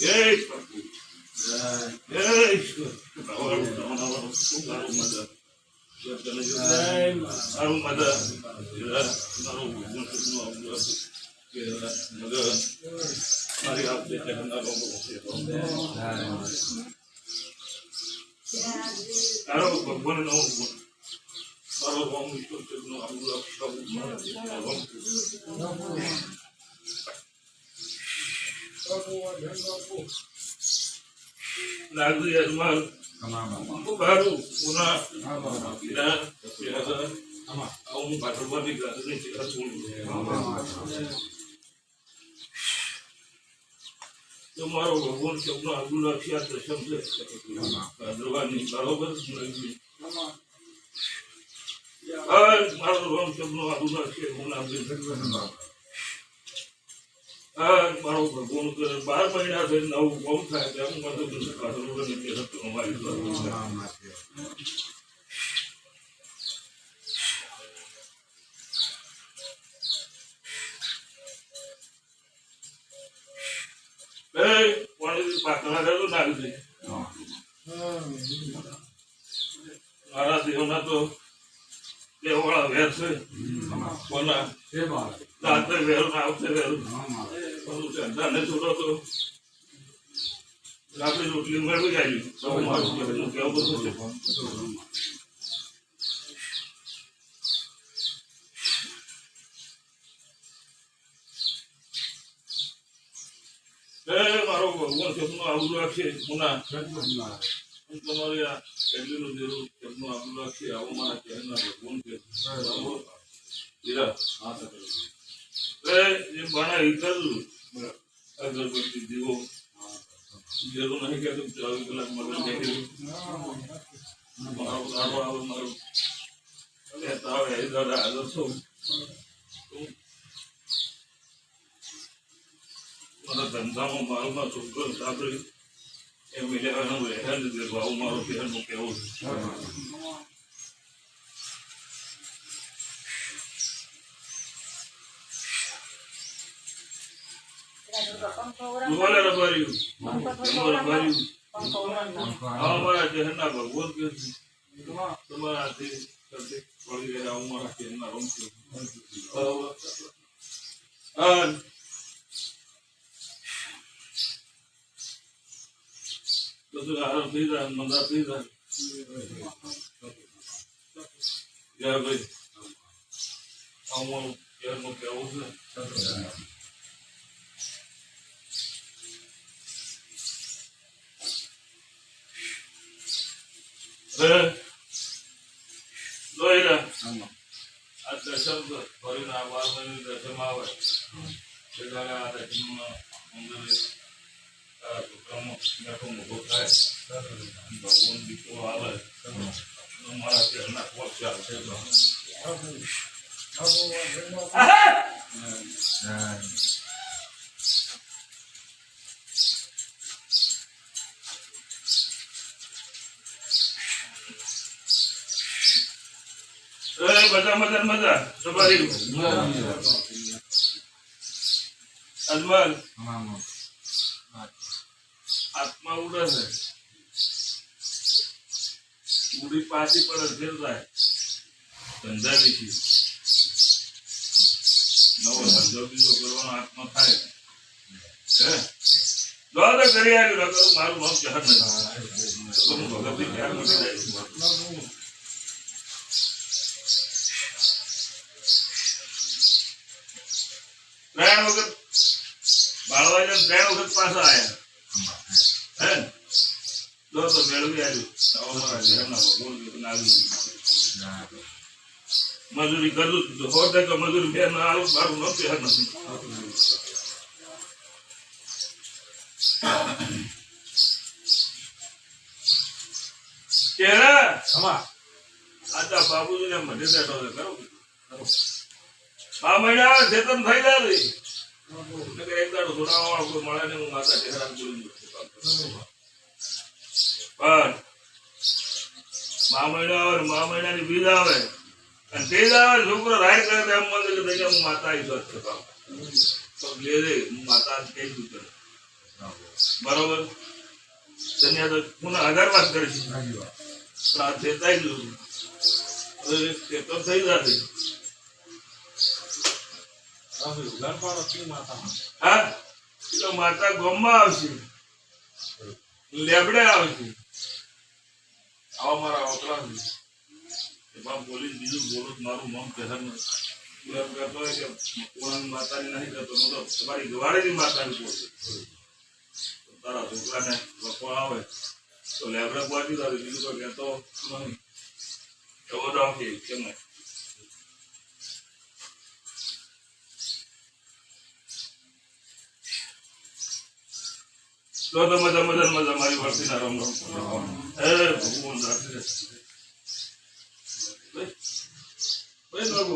જય પ્રભુ જય ઈશ્વર તમારું યજમાન. બારું પુના. ઈરા આવું પાટણમાંથી ગાંધીની ચિહ્ન છોડી તો મારો ભગવાન શબ્દનો આગળ આ દશમ છે? ભાદ્રવાની બરોબર? હા મારો ભગવાન શબ્દનો આગળ લક્ષ્ય હું નામ હા મારો ભગવાન કરે બાર મહિના થઈ નવું બહુ થાય તેમ મને કાઢવું હતું અમારી મારા દેવના તો દેવવાળા વેર છે. કોના? રાત્રે વહેલું આવશે બધું છે મારો ભગવાન સપનું આવું રાખશે પુના હું તમારી આ કેટલીનું જેવું સપનું આવું રાખશે આવું મારા કહેના ભગવાન કે હીરા એ જે એ અગરબત્તી મારો આવે મારું ધંધામાં મારું માં છોકરો સાંભળી એ રહેન જે ભાવ મારો કહેવાનું કેવું બોલે રબાર્યું તમારું રબાર્યું આ મારા ભગવાન કે તમારા પડી ગયા હું મારા હા. બધું આરામ થઈ જાય, મંદા થઈ જાય. ભાઈ ઘરનું કેવું છે? હે જોઈલા આ દર્શન ભરીને આ બાર મહિને દર્શન આવે છેલ્લા આ દર્શનમાં મંદિરે આ છોકરામાં મેઠો મોટો થાય ભગવાન દીકરો આવે તો મારા ઘરના પહોંચ આવશે એ બધા મજા મજા. સવારી અજમલ. આત્મા ઉડે છે. ઉડી પાછી પડે, ફેર થાય. ધંધા છે. નવો ધંધો બીજો કરવાનો આત્મા થાય. જો કરી આવ્યું મારું નામ જહાજ નથી. ભગત હું ક્યાં મટી જાય ત્રણ વખત ત્રણ વખત પાછા આયા. હે? જો તો મેળવી આવ્યું મજૂરી કરું સો ટકા મજૂરી બે ના આવું મારું નથી હાર નથી કેરા? આજા બાબુજી ને મને બેઠો કરો મહિના ચેતન થઈ જાય પણ મા મહિના આવે મા મહિનાની બીજ આવે અને તે જ આવે છોકરો રાય કરે તો એમ મને કે દઈને હું માતા ઈશ્વર છે બાપ. તો લે રે હું માતા કહી દઉં તને બરોબર તેની અંદર હું આધાર વાત કરીશ સાચી વાત. પણ આ ચેતાઈ ગયું હવે ચેતો થઈ જશે હા? તો માતા ગોમમાં આવશે. લેબડે આવશે. આવા મારા છે એમાં બોલી બીજું બોલું મારું મન કહેર નથી કરતો હોય કે પૂર્ણ માતાની નહીં કરતો હું તો તમારી ગવાડેની માતાની બોલું તો તારા છોકરાને લખવા આવે, તો લેબડે પહોંચી દીધા બીજું તો કહેતો નહીં. એવો કે કેમ નહીં તો તો મજા મજા મજા મારી વર્ષી ના રમ રમ હે ભગવાન રાખી ભાઈ ભાઈ બાબુ